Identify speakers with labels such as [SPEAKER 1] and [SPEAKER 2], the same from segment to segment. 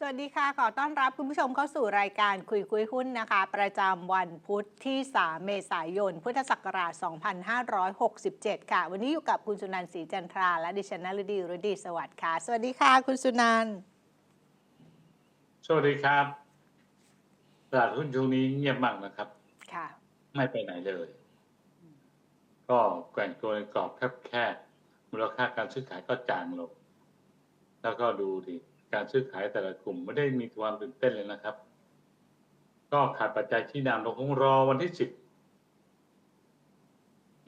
[SPEAKER 1] สวัสดีค่ะ ขอต้อนรับคุณผู้ชมเข้าสู่รายการคุยคุยหุ้นนะคะ ประจำวันพุธที่ 3 เมษายน พุทธศักราช 2567 ค่ะ วันนี้อยู่กับคุณสุนันท์ศรีจันทรา และดิฉันนฤดีรุดีสวัสดิ์ค่ะ สวัสดีค่ะ คุณสุนันท์
[SPEAKER 2] สวัสดีครับตลาดหุ้นช่วงนี้เงียบมากนะครับ
[SPEAKER 1] ค่ะ
[SPEAKER 2] ไม่ไปไหนเลย ก็แกว่งตัวในกรอบแคบๆมูลค่าการซื้อขายก็จางลง แล้วก็ดูดิ การซื้อขายแต่ละกลุ่มไม่ได้มีความตื่นเต้นเลยนะครับ ก็ขาดปัจจัยที่นำเราคงรอวันที่สิบ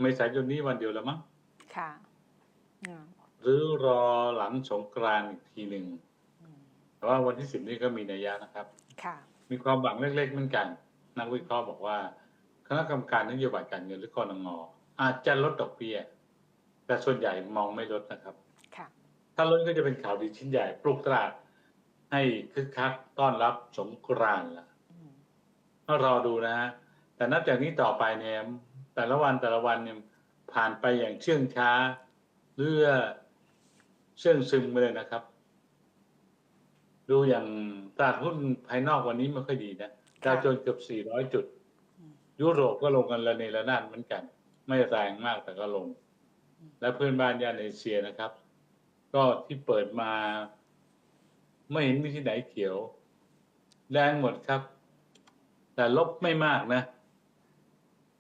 [SPEAKER 2] เมษายนนี้วันเดียวแล้วมั้ง
[SPEAKER 1] ค่ะอืม
[SPEAKER 2] หรือรอหลังสงกรานต์อีกทีหนึ่ง
[SPEAKER 1] อืม
[SPEAKER 2] แต่ว่าวันที่สิบนี้ก็มีนัยยะนะครับ
[SPEAKER 1] ค่ะ
[SPEAKER 2] มีความหวังเล็กๆเหมือนกัน นักวิเคราะห์บอกว่า คณะกรรมการนโยบายการเงินหรือกรงงอาจจะลดดอกเบี้ย แต่ส่วนใหญ่มองไม่ลดนะครับ
[SPEAKER 1] ค่ะ
[SPEAKER 2] ถ้าลดก็จะเป็นข่าวดีชิ้นใหญ่ ปลุกตลาดให้คึกคักต้อนรับสงกรานต์ละก็รอดูนะฮะแต่นับจากนี้ต่อไปเนี่ยแต่ละวันแต่ละวันเนี่ยผ่านไปอย่างเชื่องช้าเรื่อเชื่องซึมไปเลยนะครับ ดูอย่างตลาดหุ้นภายนอกวันนี้ไม่ค่อยดีนะดาวโจนเกือบ 400 จุด ยุโรปก็ลงกันระเนระนาดเหมือนกัน ไม่แรงมากแต่ก็ลง และเพื่อนบ้านยานเอเชียนะครับ ก็ที่เปิดมา ไม่เห็นมีที่ไหนเขียว แรงหมดครับ แต่ลบไม่มากนะ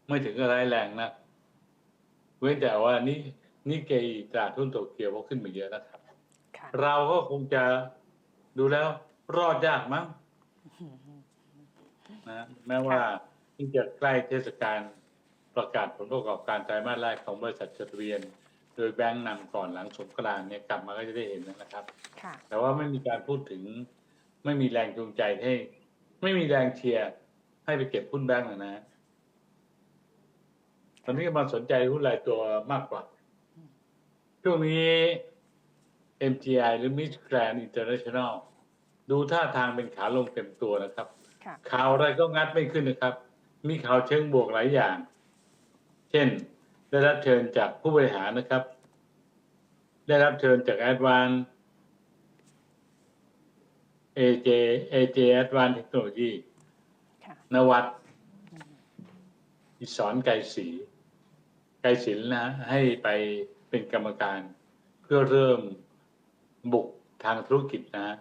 [SPEAKER 2] ไม่ถึงอะไรายแรงนะเว้นแต่ว่านี่นี่เกยตลาดทุนโตเกียวก็ขึ้นมาเยอะนะครับ
[SPEAKER 1] ค่ะ
[SPEAKER 2] เราก็คงจะดูแล้ว รอดยากมั้ง
[SPEAKER 1] อืม
[SPEAKER 2] นะแม้ว่าที่งจะใกล้เทศกาลประกาศผลประกอบการไตรมาสแรกของบริษัทจดทะเบียน โดยแบงก์นำก่อนหลังสงกรานต์เนี่ยกลับมาก็จะได้เห็นนะครับ
[SPEAKER 1] ค่ะ
[SPEAKER 2] แต่ว่าไม่มีการพูดถึง ไม่มีแรงจูงใจให้ ไม่มีแรงเชียร์ให้ไปเก็บหุ้นแบงก์นะนะตอนนี้กำลังสนใจหุ้นรายตัวมากกว่า ช่วงนี้ MGI หรือ Mid Grand International ดูท่าทางเป็นขาลงเต็มตัวนะครับ
[SPEAKER 1] ค่ะ
[SPEAKER 2] ข่าวอะไรก็งัดไม่ขึ้นนะครับ มีข่าวเชิงบวกหลายอย่าง เช่น ได้รับเชิญจากผู้บริหารนะครับ ได้รับเชิญจากแอดวาน AJ AJ Advanced Technology
[SPEAKER 1] ค่ะ
[SPEAKER 2] นวัด
[SPEAKER 1] อืม
[SPEAKER 2] อิสอนไกรศรีไกรศิลป์นะให้ไปเป็นกรรมการเพื่อเริ่มบุกทางธุรกิจนะ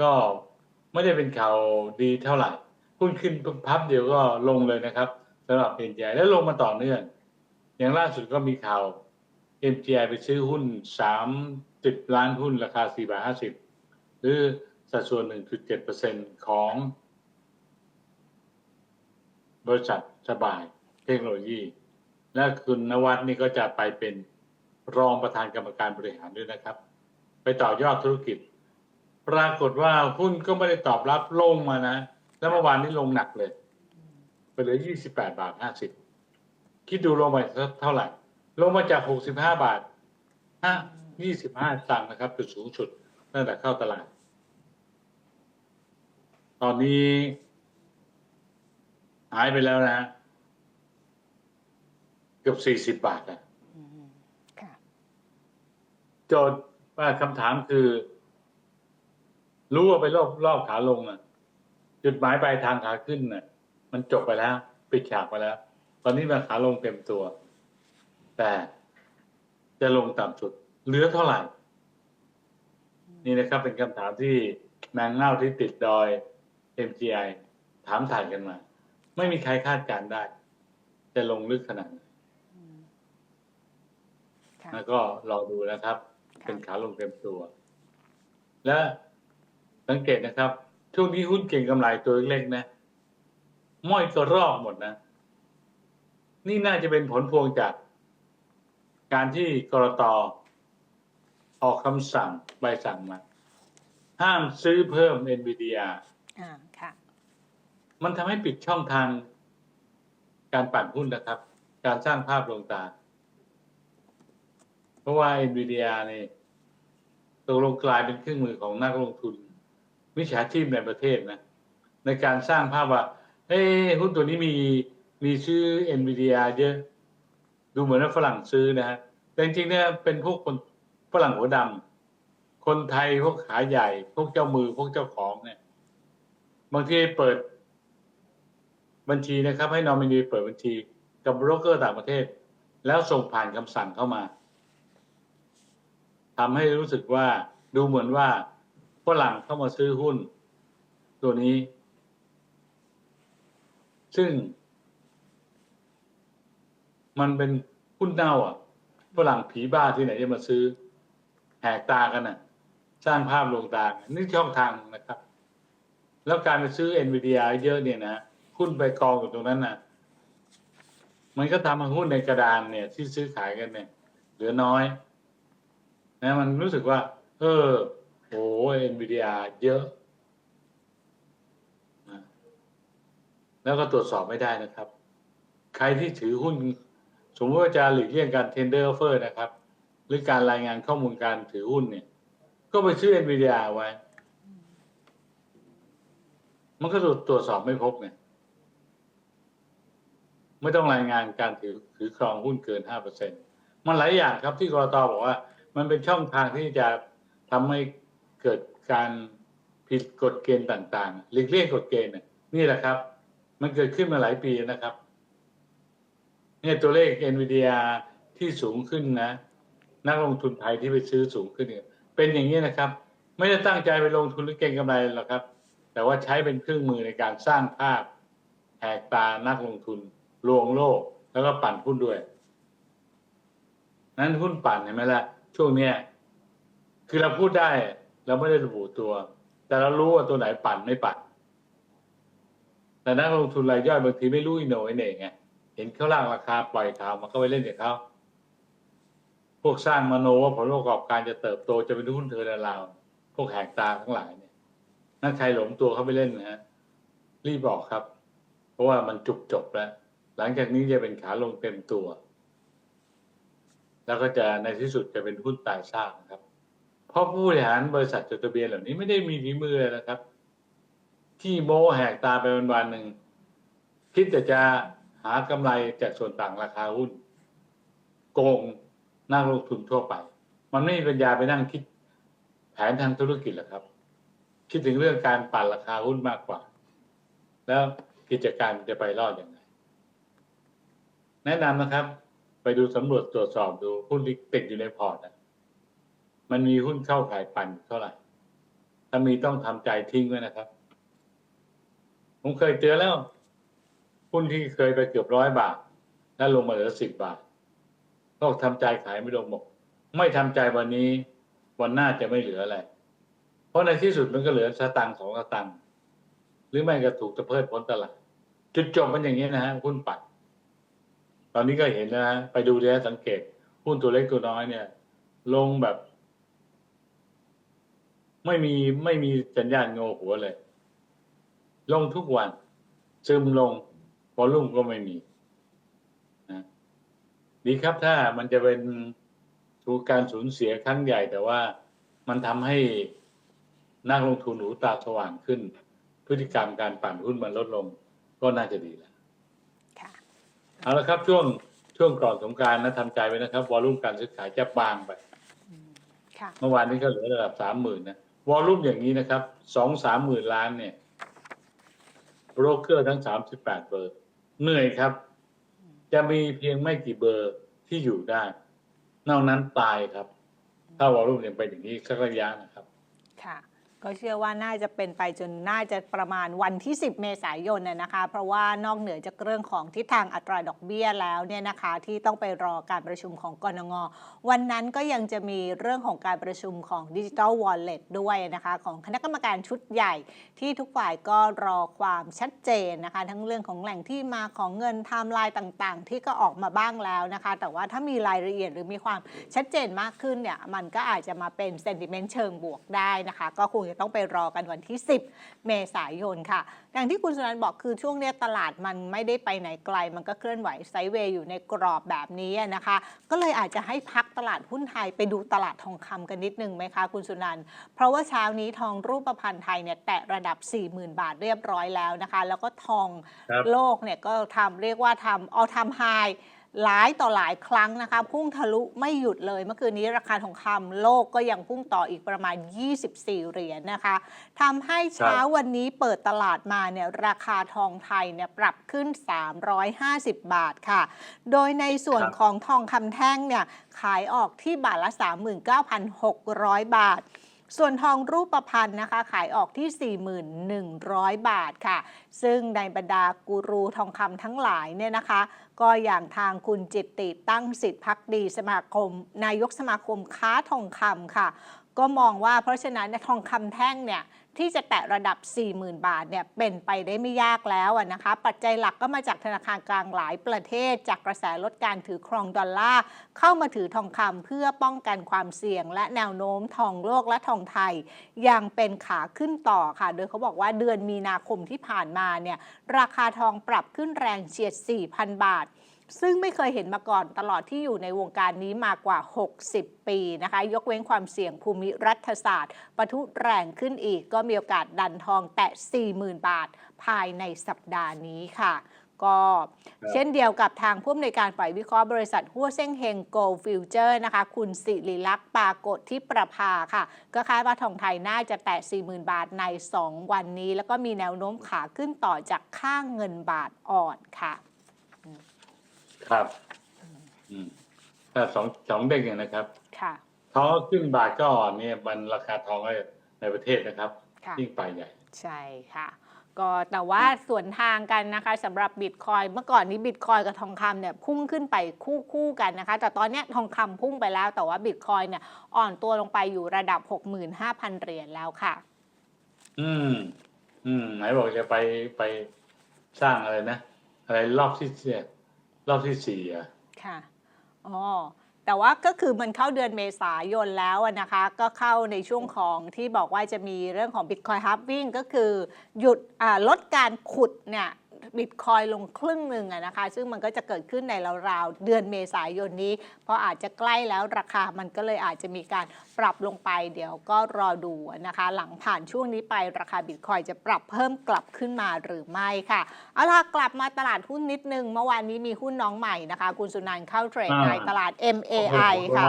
[SPEAKER 2] ก็ไม่ได้เป็นข่าวดีเท่าไหร่หุ้นขึ้นพับเดียวก็ลงเลยนะครับสำหรับ MGI แล้วลงมาต่อเนื่อง อย่างล่าสุดก็มีข่าว MGI ไปซื้อหุ้น 30 ล้านหุ้นราคา 4 บาท 50 หรือสัดส่วน 1.7%ของ บริษัทสบายเทคโนโลยี และคุณนวัดนี่ก็จะไปเป็นรองประธานกรรมการบริหารด้วยนะครับ ไปต่อยอดธุรกิจ ปรากฏว่าหุ้นก็ไม่ได้ตอบรับลงมานะ แล้วเมื่อวานนี้ลงหนักเลย ไปเหลือ 28 บาท 50 คิดดูลงไปสักเท่าไหร่ ลงมาจาก65บาทฮะ25สตางค์นะครับ จุดสูงสุดตั้งแต่เข้าตลาด ตอนนี้ หายไปแล้วนะเกือบ40บาทนะ
[SPEAKER 1] อืมค่ะ
[SPEAKER 2] โจทย์ว่าคำถามคือ รู้ว่าไปรอบรอบขาลงอะจุดหมายปลายทางขาขึ้นน่ะ มันจบไปแล้ว ปิดฉากไปแล้ว ตอนนี้มันขาลงเต็มตัว แต่จะลงต่ำสุดเหลือเท่าไหร่ นี่นะครับเป็นคำถามที่แมงเง่าที่ติดดอย MGI ถามถ่ายกันมา ไม่มีใครคาดการณ์ได้ จะลงลึกขนาดไหน
[SPEAKER 1] อืมค่ะ
[SPEAKER 2] แล้วก็รอดูนะครับ
[SPEAKER 1] ค่ะ
[SPEAKER 2] เป็นขาลงเต็มตัว และสังเกตนะครับ ช่วงนี้หุ้นเก่งกำไรตัวเล็กๆนะม้อยตัวรอกหมดนะ นี่น่าจะเป็นผลพวงจาก การที่กรตออกคำสั่งใบสั่งมา ห้ามซื้อเพิ่ม NVIDIA
[SPEAKER 1] อ่าค่ะ
[SPEAKER 2] มันทำให้ปิดช่องทาง การปั่นหุ้นนะครับ การสร้างภาพลวงตา เพราะว่า NVIDIA นี่ตกลงกลายเป็นเครื่องมือของนักลงทุนวิชาชีพในประเทศนะ ในการสร้างภาพว่า เอ้หุ้นตัวนี้มี มีชื่อ NVIDIA เยอะ ดูเหมือนว่าฝรั่งซื้อนะฮะ แต่จริงๆเนี่ยเป็นพวกคนฝรั่งหัวดำ คนไทยพวกขาใหญ่ พวกเจ้ามือพวกเจ้าของเนี่ย บางทีเปิดบัญชีนะครับ ให้นอมินีเปิดบัญชี กับโบรกเกอร์ต่างประเทศ แล้วส่งผ่านคำสั่งเข้ามาทำให้รู้สึกว่าดูเหมือนว่าฝรั่งเข้ามาซื้อหุ้น ตัวนี้ ซึ่ง มันเป็นหุ้นเน่าอะฝรั่งผีบ้าที่ไหนจะมาซื้อ แหกตากันน่ะ สร้างภาพลงตากนี่ช่องทางนะครับ แล้วการไปซื้อ NVIDIA เยอะเนี่ยนะหุ้นไปกองอยู่ตรงนั้นน่ะ มันก็ทำให้หุ้นในกระดานเนี่ย ที่ซื้อขายกันเนี่ย เหลือน้อย นะ มันรู้สึกว่า เออโอ้เอ็นวีดีอาเยอะแล้วก็ตรวจสอบไม่ได้นะครับ ใครที่ถือหุ้น สมมติว่าจะหลีกเลี่ยงการเทนเดอร์เฟอร์นะครับ หรือการรายงานข้อมูลการถือหุ้นเนี่ย ก็ไปซื้อ NVIDIA ไว้ มันก็ตรวจสอบไม่พบไงไม่ต้องรายงานการถือถือครองหุ้นเกินห้าเปอร์เซ็นมันหลายอย่างครับที่กรตบอกว่า มันเป็นช่องทางที่จะทำให้เกิดการผิดกฎเกณฑ์ต่างๆหลีกเลี่ยงกฎเกณฑ์เนี่ยนี่แหละครับ มันเกิดขึ้นมาหลายปีนะครับ เนี่ยตัวเลข NVIDIA ที่สูงขึ้นนะ นักลงทุนไทยที่ไปซื้อสูงขึ้นเนี่ยเป็นอย่างนี้นะครับ ไม่ได้ตั้งใจไปลงทุนหรือเก็งกำไรหรอกครับ แต่ว่าใช้เป็นเครื่องมือในการสร้างภาพแหกตานักลงทุนลวงโลก แล้วก็ปั่นหุ้นด้วย นั้นหุ้นปั่นเห็นไหมล่ะช่วงเนี้ยคือเราพูดได้เราไม่ได้ระบุตัว แต่เรารู้ว่าตัวไหนปั่นไม่ปั่นแต่นักลงทุนรายย่อยบางทีไม่รู้อินโนไอเน่ไง เห็นเขาล่างราคาปล่อยข่าวมันก็ไปเล่นกับเขาพวกสร้างมโนว่าผลประกอบการจะเติบโตจะเป็นหุ้นเทอร์นาลาวพวกแหกตาทั้งหลายเนี่ยนั่นใครหลงตัวเข้าไปเล่นนะฮะรีบบอกครับ เพราะว่ามันจุกจบแล้ว หลังจากนี้จะเป็นขาลงเต็มตัว แล้วก็จะในที่สุดจะเป็นหุ้นตายซากนะครับ เพราะผู้บริหารบริษัทจดทะเบียนเหล่านี้ไม่ได้มีฝีมือเลยนะครับ ที่โมแหกตาไปวันๆหนึ่งคิดแต่จะ หากำไรจากส่วนต่างราคาหุ้น โกงนักลงทุนทั่วไป มันไม่มีปัญญาไปนั่งคิดแผนทางธุรกิจหรอกครับ คิดถึงเรื่องการปั่นราคาหุ้นมากกว่า แล้วกิจการจะไปรอดอย่างไร แนะนำนะครับ ไปดูสำรวจตรวจสอบดูหุ้นที่ติดอยู่ในพอร์ตนะมันมีหุ้นเข้าขายปั่นเท่าไหร่ ถ้ามีต้องทำใจทิ้งไว้นะครับ ผมเคยเตือนแล้ว หุ้นที่เคยไปเกือบร้อยบาท แล้วลงมาเหลือสิบบาทก็ทำใจขายไม่ลงบอกไม่ทำใจวันนี้ วันหน้าจะไม่เหลืออะไร เพราะในที่สุดมันก็เหลือสตังค์สองสตังค์หรือไม่ก็ถูกตะเพิดพ้นตลาดจุดจบมันอย่างนี้นะฮะหุ้นปัด ตอนนี้ก็เห็นนะฮะไปดูแล้วสังเกตหุ้นตัวเล็กตัวน้อยเนี่ย ลงแบบ ไม่มีไม่มีสัญญาณโงหัวเลย ลงทุกวัน ซึมลง วอลุ่มก็ไม่มีนะดีครับถ้ามันจะเป็นถูกการสูญเสียครั้งใหญ่ แต่ว่ามันทำให้นักลงทุนหูตาสว่างขึ้น พฤติกรรมการปั่นหุ้นมันลดลง ก็น่าจะดีแล้ว
[SPEAKER 1] ค่ะ
[SPEAKER 2] เอาละครับช่วงช่วงก่อนสงกรารนะทำใจไว้นะครับ วอลุ่มการซื้อขายจะบางไป
[SPEAKER 1] อืมค่ะ
[SPEAKER 2] เมื่อวานนี้ก็เหลือระดับสามหมื่นนะวอลุ่มอย่างนี้นะครับสองสามหมื่นล้านเนี่ยโบรกเกอร์ทั้งสามสิบแปดเบอร์ เหนื่อยครับ จะมีเพียงไม่กี่เบอร์ที่อยู่ได้ นอกนั้นตายครับ ถ้าวอลุ่มยังไปอย่างนี้สักระยะนะครับ
[SPEAKER 1] ค่ะ ก็เชื่อว่าน่าจะเป็นไปจนน่าจะประมาณวันที่ 10 เมษายนน่ะนะคะ เพราะว่านอกเหนือจากเรื่องของทิศทางอัตราดอกเบี้ยแล้วเนี่ยนะคะ ที่ต้องไปรอการประชุมของกรงงวันนั้นก็ยังจะมีเรื่องของการประชุมของดิจิ t a ลวอลเล็ตด้วยนะคะ ของคณะกรรมการชุดใหญ่ ที่ทุกฝ่ายก็รอความชัดเจนนะคะ ทั้งเรื่องของแหล่งที่มาของเงินไทม์ไลน์ต่างๆ ที่ก็ออกมาบ้างแล้วนะคะ แต่ว่าถ้ามีรายละเอียดหรือมีความชัดเจนมากขึ้นเนี่ยมันก็อาจจะมาเป็นเซนติเมนต์เชิงบวกได้นะคะ ก็คงจะต้องไปรอกันวันที่ 10 เมษายนค่ะ อย่างที่คุณสุนันท์บอกคือช่วงเนี้ยตลาดมันไม่ได้ไปไหนไกล มันก็เคลื่อนไหวไซด์เวย์อยู่ในกรอบแบบนี้นะคะ ก็เลยอาจจะให้พักตลาดหุ้นไทยไปดูตลาดทองคำกันนิดนึงไหมคะคุณสุนันท์เพราะว่าเช้านี้ทองรูปพรรณไทยเนี่ยแตะระดับ 40,000 บาทเรียบร้อยแล้วนะคะ แล้วก็ทอง
[SPEAKER 2] ครับ
[SPEAKER 1] โลกเนี่ยก็ทำเรียกว่าทำ all time high หลายต่อหลายครั้งนะคะพุ่งทะลุไม่หยุดเลยเมื่อคืนนี้ราคาทองคำโลกก็ยังพุ่งต่ออีกประมาณ 24 เหรียญนะคะทำให้เช้าวันนี้เปิดตลาดมาเนี่ยราคาทองไทยเนี่ยปรับขึ้น 350 บาทค่ะ โดยในส่วน
[SPEAKER 2] ครับ
[SPEAKER 1] ของทองคำแท่งเนี่ยขายออกที่บาทละ 39,600 บาท ส่วนทองรูปพรรณนะคะขายออกที่4,100 บาทค่ะ ซึ่งในบรรดากูรูทองคำทั้งหลายเนี่ยนะคะ ก็อย่างทางคุณจิตติตั้งสิทธิพักดีสมาคม นายกสมาคมค้าทองคำค่ะ ก็มองว่าเพราะฉะนั้นทองคำแท่งเนี่ย ที่จะแตะระดับ 40,000 บาทเนี่ยเป็นไปได้ไม่ยากแล้วอะนะคะ ปัจจัยหลักก็มาจากธนาคารกลางหลายประเทศ จากกระแสลดการถือครองดอลลาร์เข้ามาถือทองคำเพื่อป้องกันความเสี่ยง และแนวโน้มทองโลกและทองไทย ยังเป็นขาขึ้นต่อค่ะ โดยเขาบอกว่าเดือนมีนาคมที่ผ่านมาเนี่ยราคาทองปรับขึ้นแรงเฉียด 4,000 บาท ซึ่งไม่เคยเห็นมาก่อนตลอดที่อยู่ในวงการนี้มากว่า 60 ปีนะคะ ยกเว้นความเสี่ยงภูมิรัฐศาสตร์ปะทุแรงขึ้นอีก ก็มีโอกาสดันทองแตะ 40,000 บาท ภายในสัปดาห์นี้ค่ะ ก็
[SPEAKER 2] ครับ
[SPEAKER 1] เช่นเดียวกับทางผู้อำนวยการฝ่ายวิเคราะห์บริษัทหัวเส้งเฮงโกลฟิวเจอร์นะคะ คุณสิริลักษณ์ปากฏที่ประภาค่ะ ก็คาดว่าทองไทยน่าจะแตะ 40,000 บาทใน 2 วันนี้ แล้วก็มีแนวโน้มขาขึ้นต่อจากค่าเงินบาทอ่อนค่ะ
[SPEAKER 2] ครับ อืมถ้าสองสองเด้งเนี่ยนะครับ
[SPEAKER 1] ค่ะ
[SPEAKER 2] ทองขึ้นบาทก็อ่อนเนี่ยมันราคาทองในประเทศนะครับ
[SPEAKER 1] ค่ะ
[SPEAKER 2] ยิ่งไปใหญ่
[SPEAKER 1] ใช่ค่ะ ก็แต่ว่าส่วนทางกันนะคะสำหรับบิตคอยเมื่อก่อนนี้บิตคอยกับทองคำเนี่ยพุ่งขึ้นไปคู่คู่กันนะคะ แต่ตอนเนี้ยทองคำพุ่งไปแล้ว แต่ว่าบิตคอยเนี่ยอ่อนตัวลงไปอยู่ระดับ 65,000 เหรียญแล้วค่ะ
[SPEAKER 2] อืม อืม ไหนบอกจะไปไปสร้างอะไรนะ อะไรรอบที่เสี่ รอบที่สี่อะ
[SPEAKER 1] ค่ะอ๋อแต่ว่าก็คือมันเข้าเดือนเมษายนแล้วนะคะ ก็เข้าในช่วงของที่บอกว่าจะมีเรื่องของ Bitcoin Halving ก็คือหยุดลดการขุดเนี่ย บิตคอยลงครึ่งหนึ่งอะนะคะ ซึ่งมันก็จะเกิดขึ้นในราวๆเดือนเมษายนนี้ เพราะอาจจะใกล้แล้วราคามันก็เลยอาจจะมีการปรับลงไป เดี๋ยวก็รอดูนะคะ หลังผ่านช่วงนี้ไปราคาบิตคอยจะปรับเพิ่มกลับขึ้นมาหรือไม่ค่ะเอาล่ะกลับมาตลาดหุ้นนิดนึง เมื่อวานนี้มีหุ้นน้องใหม่นะคะ คุณสุนันท์เข้าเทรด
[SPEAKER 2] อ่า
[SPEAKER 1] ในตลาด MAI ค่ะ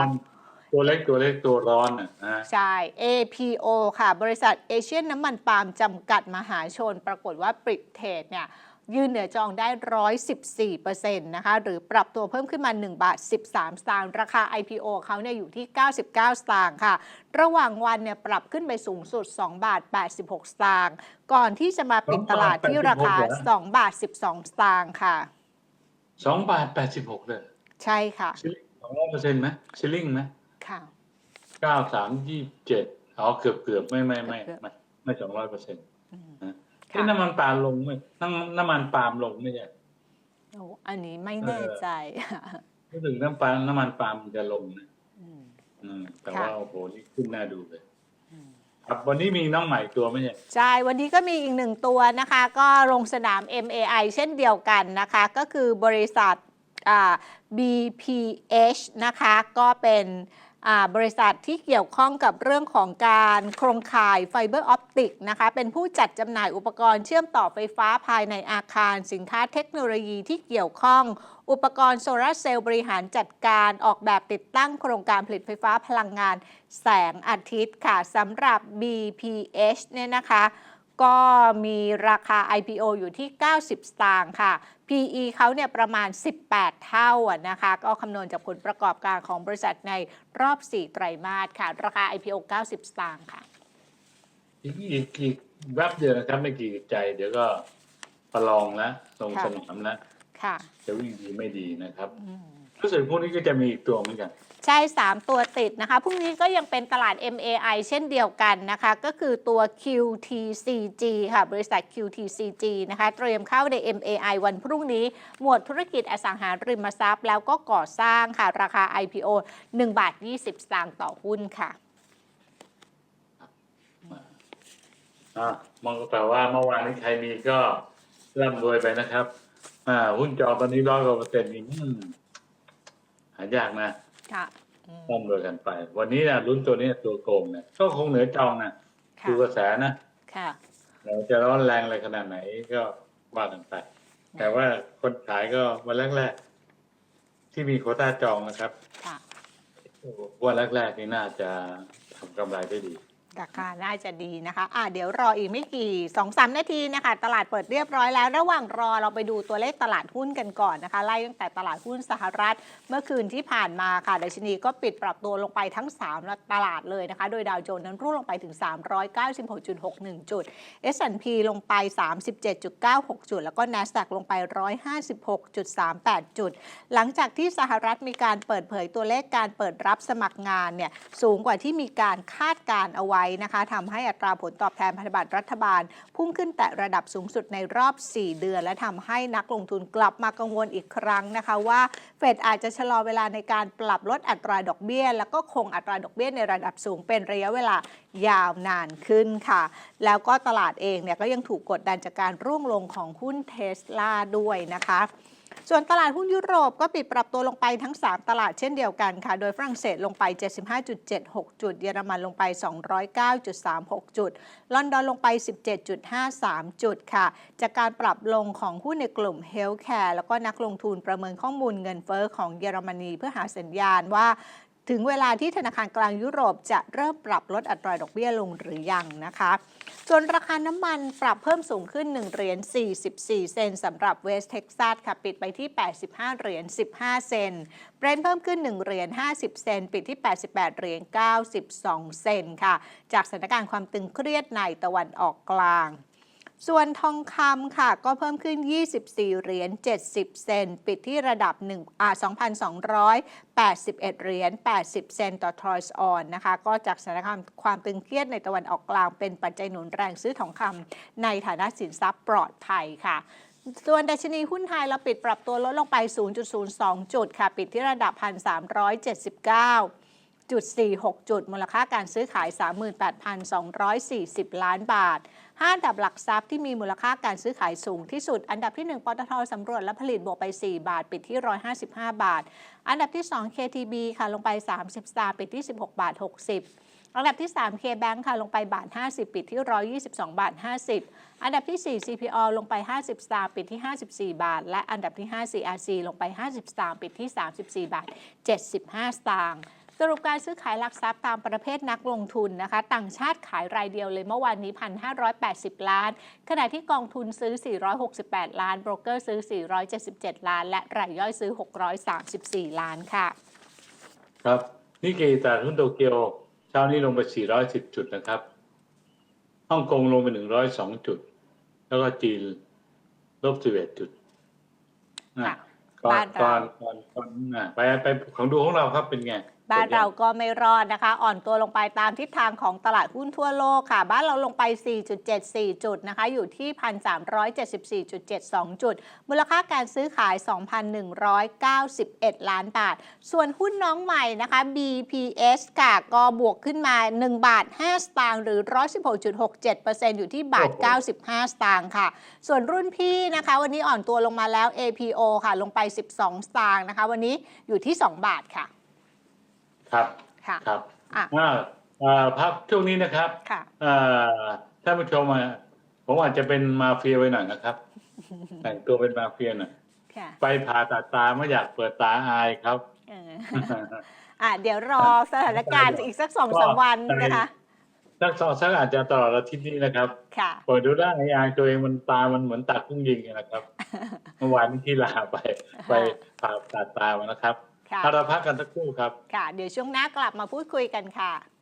[SPEAKER 2] ตัวเล็กตัวเล็กตัวร้อนอะนะ
[SPEAKER 1] ใช่ APO ค่ะ บริษัทเอเชียนน้ำมันปาล์มจำกัดมหาชน ปรากฏว่าปิดเทรดเนี่ย ยืนเหนือจองได้ 114%นะคะ หรือปรับตัวเพิ่มขึ้นมา 1 บาท 13 สตางค์ ราคา IPO เขาเนี่ยอยู่ที่ 99 สตางค์ค่ะ ระหว่างวันเนี่ยปรับขึ้นไปสูงสุด 2 บาท 86 สตางค์ ก่อนที่จะมาปิดตลาดที่ราคา 2 บาท 12 สตางค์ค่ะ
[SPEAKER 2] สองบาทแปดสิบหกเลย
[SPEAKER 1] ใช่ค่ะ
[SPEAKER 2] ชิลลิงสองร้อยเปอร์เซ็นต์ไหมชิลลิงไหม
[SPEAKER 1] ค่ะ
[SPEAKER 2] เก้าสามยี่เจ็ดอ๋อเกือบเกือบไม่ไม่ไม่
[SPEAKER 1] เกือบ
[SPEAKER 2] ไม่ไม่สองร้อยเปอร์เซ็นต์
[SPEAKER 1] อืม
[SPEAKER 2] นะ
[SPEAKER 1] ค่ะ
[SPEAKER 2] ที่น้ำมันปาล์มลงไหมน้ำน้ำมันปาล์มลงไม่ใช่
[SPEAKER 1] โอ้อันนี้ไม่แน่ใจ
[SPEAKER 2] รู้สึกน้ำปาล์มน้ำมันปาล์มจะลงนะ
[SPEAKER 1] อืม
[SPEAKER 2] อืมแต่
[SPEAKER 1] ค่ะ
[SPEAKER 2] ว่าโอ้โหนี่ขึ้นน่าดูเลย
[SPEAKER 1] อืม
[SPEAKER 2] ครับวันนี้มีน้องใหม่ตัวไหมเนี่ย
[SPEAKER 1] ใช่ วันนี้ก็มีอีกหนึ่งตัวนะคะ ก็ลงสนาม MAI เช่นเดียวกันนะคะ ก็คือบริษัทอ่า BPH นะคะ ก็เป็นอ่า บริษัทที่เกี่ยวข้องกับเรื่องของการโครงข่ายไฟเบอร์ออปติกนะคะเป็นผู้จัดจำหน่ายอุปกรณ์เชื่อมต่อไฟฟ้าภายในอาคาร สินค้าเทคโนโลยีที่เกี่ยวข้อง อุปกรณ์โซลาร์เซลล์บริหารจัดการออกแบบติดตั้งโครงการผลิตไฟฟ้าพลังงาน แสงอาทิตย์ค่ะสำหรับ BPH เนี่ยนะคะ ก็มีราคา IPO อยู่ที่ 90 สตางค์ค่ะ PE เขาเนี่ยประมาณ 18 เท่าอะนะคะ ก็คำนวณจากผลประกอบการของบริษัทในรอบ 4 ไตรมาสค่ะ ราคา IPO 90 สตางค์ค่ะ
[SPEAKER 2] อีกอีกอีกแวบเดียวนะครับไม่กี่ใจ เดี๋ยวก็ประลองแล้วลง
[SPEAKER 1] ค่ะ
[SPEAKER 2] สนามแล้ว
[SPEAKER 1] ค่ะ
[SPEAKER 2] จะวิ่งดีไม่ดีนะครับ
[SPEAKER 1] อืม
[SPEAKER 2] รู้สึกพวกนี้ก็จะมีอีกตัวเหมือนกัน
[SPEAKER 1] ใช่ 3 ตัวติดนะคะพรุ่งนี้ก็ยังเป็นตลาด MAI เช่นเดียวกันนะคะ ก็คือตัว QTCG ค่ะ บริษัท QTCG นะคะ เตรียมเข้าใน MAI วันพรุ่งนี้ หมวดธุรกิจอสังหาริมทรัพย์ แล้วก็ก่อสร้างค่ะ ราคา IPO 1 บาท 20สตางค์ต่อหุ้นค่ะ
[SPEAKER 2] อ่ามองก็แปลว่าเมื่อวานนี้ใครมีก็ร่ำรวยไปนะครับ อ่า หุ้นจอตอนนี้ร้อยกว่าเปอร์เซ็นต์นี่อืมหายากนะ
[SPEAKER 1] ค่ะอืม
[SPEAKER 2] ร่ำรวยกันไป วันนี้นะลุ้นตัวนี้ตัวโกงเนี่ยก็คงเหนือจองนะ
[SPEAKER 1] ค่ะ
[SPEAKER 2] ดูกระแสนะ
[SPEAKER 1] ค่ะ
[SPEAKER 2] เราจะร้อนแรงอะไรขนาดไหนก็ว่ากันไป แต่ว่าคนขายก็วันแรกที่มีโควต้าจองนะครับ
[SPEAKER 1] ค่ะ
[SPEAKER 2] วันแรกๆนี่น่าจะทำกำไรได้ดี
[SPEAKER 1] ราคาน่าจะดีนะคะอ่าเดี๋ยวรออีกไม่กี่สองสามนาทีนะคะ ตลาดเปิดเรียบร้อยแล้ว ระหว่างรอเราไปดูตัวเลขตลาดหุ้นกันก่อนนะคะ ไล่ตั้งแต่ตลาดหุ้นสหรัฐ เมื่อคืนที่ผ่านมาค่ะดัชนีก็ปิดปรับตัวลงไปทั้ง 3 ตลาดเลยนะคะ โดยดาวโจนส์นั้นร่วงลงไปถึง 396.61 จุด S&P ลงไป 37.96 จุด แล้วก็ NASDAQ ลงไป 156.38 จุด หลังจากที่สหรัฐมีการเปิดเผยตัวเลขการเปิดรับสมัครงานเนี่ยสูงกว่าที่มีการคาดการเอาไว้นะคะทำให้อัตราผลตอบแทนพันธบัตรรัฐบาล พุ่งขึ้นแต่ระดับสูงสุดในรอบ 4 เดือน และทำให้นักลงทุนกลับมากังวลอีกครั้งนะคะว่าเฟดอาจจะชะลอเวลาในการปรับลดอัตราดอกเบี้ย แล้วก็คงอัตราดอกเบี้ยในระดับสูงเป็นระยะเวลายาวนานขึ้นค่ะ แล้วก็ตลาดเองเนี่ยก็ยังถูกกดดันจากการร่วงลงของหุ้นเทสลาด้วยนะคะ ส่วนตลาดหุ้นยุโรปก็ปิดปรับตัวลงไปทั้ง 3 ตลาดเช่นเดียวกันค่ะ โดยฝรั่งเศสลงไป 75.76 จุด เยอรมันลงไป 209.36 จุด ลอนดอนลงไป 17.53 จุดค่ะ จากการปรับลงของหุ้นในกลุ่มเฮลท์แคร์แล้วก็นักลงทุนประเมินข้อมูลเงินเฟอ้อของเยอรมนีเพื่อหาสัญญาณว่า ถึงเวลาที่ธนาคารกลางยุโรปจะเริ่มปรับลดอัตราดอกเบี้ยลงหรือยังนะคะ ส่วนราคาน้ำมันปรับเพิ่มสูงขึ้น 1 เหรียญ 44 เซนสำหรับเวสเท็กซัสค่ะปิดไปที่ 85 เหรียญ 15 เซนเบรนท์เพิ่มขึ้น 1 เหรียญ 50 เซนปิดที่ 88 เหรียญ 92 เซนค่ะ จากสถานการณ์ความตึงเครียดในตะวันออกกลาง ส่วนทองคำค่ะก็เพิ่มขึ้น 24 เหรียญ 70 เซน ปิดที่ระดับ1อ่า2,281 เหรียญ 80 เซนต์ต่อทรอยส์ออนนะคะ ก็จากสถานการณ์ความตึงเครียดในตะวันออกกลางเป็นปัจจัยหนุนแรงซื้อทองคำในฐานะสินทรัพย์ปลอดภัยค่ะส่วนดัชนีหุ้นไทยเราปิดปรับตัวลดลงไป 0.02 จุดค่ะ ปิดที่ระดับ 1,379จุด46 จุด มูลค่าการซื้อขาย 38,240 ล้านบาท 5อันดับหลักทรัพย์ที่มีมูลค่าการซื้อขายสูงที่สุด อันดับที่ 1ปตทสำรวจและผลิตบวกไป 4 บาท ปิดที่ 155 บาท อันดับที่ 2 KTB ค่ะลงไป30สตาร์ปิดที่ 16 บาท 60อันดับที่ 3 KBank ค่ะ ลงไปบาท 50 ปิดที่ 122 บาท 50 อันดับที่ 4 CPO ลงไป50สตาร์ปิดที่ 54 บาท และอันดับที่ 5 CRC ลงไป50สตางค์ปิดที่ 34 บาท 75 สตางค์ สรุปการซื้อขายหลักทรัพย์ตามประเภทนักลงทุนนะคะ ต่างชาติขายรายเดียวเลยเมื่อวานนี้ 1,580 ล้าน ขณะที่กองทุนซื้อ 468 ล้าน โบรกเกอร์ซื้อ 477 ล้าน และรายย่อยซื้อ 634 ล้านค่ะ
[SPEAKER 2] ครับนี่เกตลาดหุ้นโตเกียวเช้านี้ลงไป 410 จุดนะครับฮ่องกงลงไป 102 จุด แล้วก็จีนลบ 11 จุดนะ
[SPEAKER 1] ค่ะ
[SPEAKER 2] ก่อน
[SPEAKER 1] บ้านเรา
[SPEAKER 2] ก่อนก่อนก่อนอะไปไปของดูของเราครับเป็นไง
[SPEAKER 1] บ้านเราก็ไม่รอดนะคะ อ่อนตัวลงไปตามทิศทางของตลาดหุ้นทั่วโลกค่ะ บ้านเราลงไป 4.74 จุดนะคะ อยู่ที่ 1,374.72 จุด มูลค่าการซื้อขาย 2,191 ล้านบาท ส่วนหุ้นน้องใหม่นะคะ BPS ค่ะ ก็บวกขึ้นมา 1 บาท 5 สตางค์หรือ 116.67%อยู่ที่บาท 95 สตางค์ค่ะ ส่วนรุ่นพี่นะคะ วันนี้อ่อนตัวลงมาแล้ว APO ค่ะ ลงไป 12 สตางค์นะคะ วันนี้อยู่ที่ 2 บาทค่ะ
[SPEAKER 2] ครับ
[SPEAKER 1] ค่ะ
[SPEAKER 2] ครับ
[SPEAKER 1] อะ
[SPEAKER 2] อ่าอ่าพักช่วงนี้นะครับ
[SPEAKER 1] ค่ะ
[SPEAKER 2] อ่าท่านผู้ชมอะผมอาจจะเป็นมาเฟียไว้หน่อยนะครับ แต่งตัวเป็นมาเฟียหน่อย
[SPEAKER 1] ค่ะ
[SPEAKER 2] ไปผ่าตัดตาไม่อยากเปิดตาอายครับ
[SPEAKER 1] เอออะเดี๋ยวรอสถานการณ์อีกสักสองสามวันนะคะ
[SPEAKER 2] สักสองสักอาจจะตลอดอาทิตย์นี้นะครับ
[SPEAKER 1] ค่ะ
[SPEAKER 2] เปิดดูได้ไอ้อายตัวเองมันตามันเหมือนตากุ้งยิงนะครับ เมื่อวานนี้ที่ลาไป ไปผ่าตัดตามานะครับ
[SPEAKER 1] ค่ะ
[SPEAKER 2] ถ้าเราพักกันสักครู่ครับ
[SPEAKER 1] ค่ะ เดี๋ยวช่วงหน้ากลับมาพูดคุยกันค่ะ